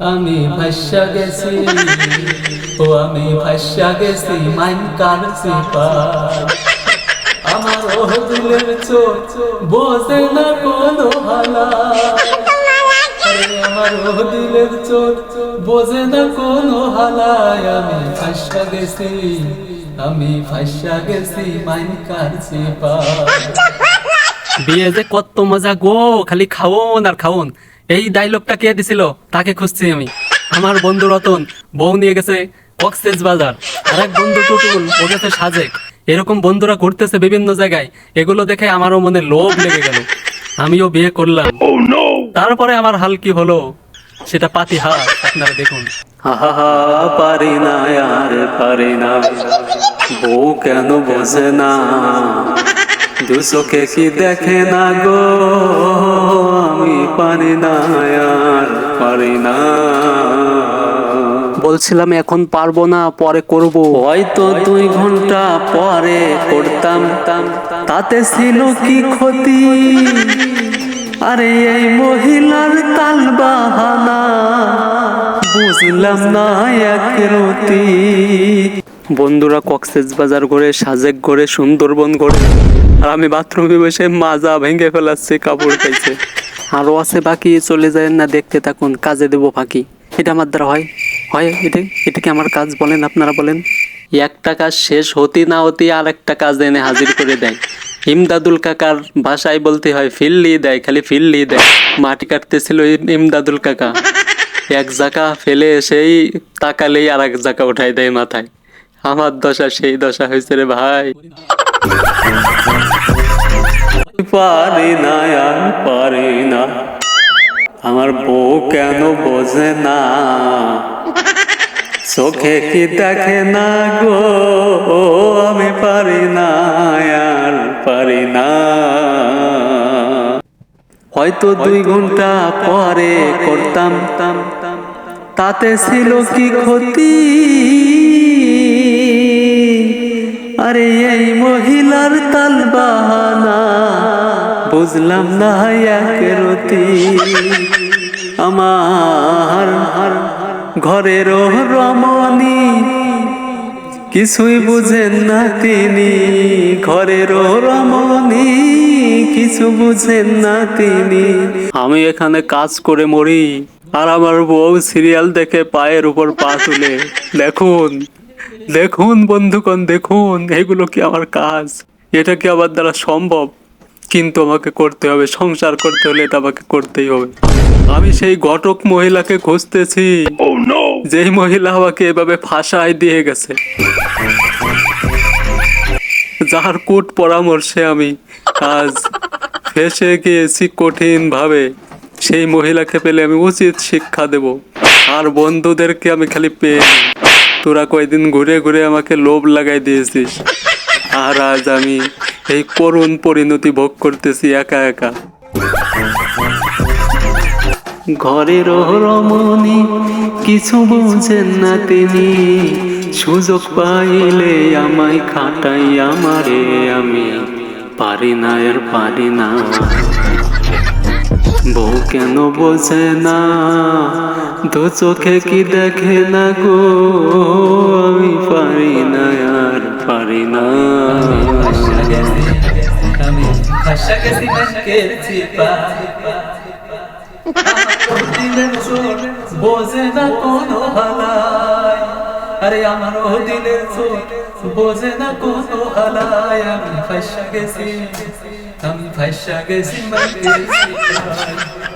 আমি ভাষ্যা গেছি। ও আমি ভাষ্যা গেছি, মাইন কারছি আমার ও দিলের চোর বোঝে না কোনো হালা। আমার ও দিলের চোর বোঝে না কোনো হালায় আমি ভাষ্যা গেছি, আমি ভাষ্যা গেছি, মাইন কারছি বিয়ে যে কত মজা গো, খালি খাওন আর খাওন। এই ডায়লগটা কে দিছিল? তাকে খুঁজছি আমি। আমার বন্ধু রতন বউ নিয়ে গেছে কক্সেস বাজার আর এক বন্ধু টুটুল ও গেছে সাজেক। এরকম বন্ধুরা ঘুরতেছে বিভিন্ন জায়গায়। এগুলো দেখে আমারও মনে লোভ লেগে গেল। আমিও বিয়ে করলাম। তারপরে আমার হাল কি হলো? সেটা পাতি হাত আপনারা দেখুন। আহা পারি না আর পারি না। বউ কেন বোঝে না? দু চোখে কি দেখে না গো? আমি পারি না আর পারি না। বলছিলাম এখন পারব না পরে করব। হয়তো দুই ঘণ্টা পরে করতাম। তাতে ছিল কি ক্ষতি? আরে এই মহিলার তাল বাহানা বুঝলাম না এক রতি। বন্ধুরা কক্সেস বাজার ঘরে সাজেক ঘরে সুন্দরবন ঘরে আর আমি বাথরুমে বসে মাজা ভেঙে ফেলাচ্ছি কাপড় খাইছে। আরও আছে বাকি, চলে যায় না, দেখতে থাকুন, কাজে দেবো ফাঁকি। এটা আমার দ্বারা হয়। হয় এটা? এটা কি আমার কাজ বলেন, আপনারা বলেন? একটা কাজ শেষ হতে না হতে আর একটা কাজ এনে হাজির করে দেয়। ইমদাদুল কাকার ভাষায় বলতে হয়, ফিল্লি দেয়, খালি ফিল্লি দেয়। মাটি কাটতেছিল ইম- ইমদাদুল কাকা। এক জাকা ফেলে সেই তাকালেই আর এক জায়গা উঠাই দেয় মাথায়। আমার দশা, সেই দশা হয়েছে রে ভাই। পারি না, আর পারি না। আমার বউ কেন বোঝে না? চোখে কি দেখে না গো? আমি পারি না, আর পারি না। হয়তো দুই ঘণ্টা পরে করতাম। তাতে ছিল কি ক্ষতি? আরে এই মহিলার তাল বাহানা। বুঝলাম না এক রতি। আমার ঘরের রমণী। কিছুই বুঝেন না তিনি। ঘরের রমণী। কিছু বুঝেন না তিনি। আমি এখানে কাজ করে মরি। আর আমার বউ সিরিয়াল দেখে পায়ের উপর পা তুলে। দেখুন। দেখুন বন্ধুগণ দেখুন এগুলো কি আমার কাজ? এটা কি আমার দ্বারা সম্ভব? কিন্তু আমাকে করতে হবে সংসার করতে হলে এটা আমাকে করতেই হবে। আমি সেই ঘটক মহিলাকে খুঁজতেছি। যেই মহিলা আমাকে এভাবে ফাঁসায় দিয়ে গেছে। যার কোট পরামর্শে আমি আজ ফেসে গিয়েছি কঠিন ভাবে সেই মহিলাকে পেলে আমি উচিত শিক্ষা দেব। আর বন্ধুদেরকে আমি খালি পেয়ে। তোরা কয়দিন ঘুরে ঘুরে আমাকে লোভ লাগাই দিয়েছিস। আর আজ আমি এই করুণ পরিণতি ভোগ করতেছি একা একা। ঘরের রমণী, কিছু বুঝেন না তিনি। সুযোগ পাইলে আমায় খাটাই আমারে আমি। পারি না আর পারি না। বউ কেন বোঝে না? দু চোখে কি দেখে না গো? আমি পারি না, আর পারি না। বোঝে না কোনো হালায় আরে আমার ও দিলের বোঝে না কোনো হালায় আমি ভাষা গেছি। আমি ভাষা গেছি ব্যাংকের চিপায়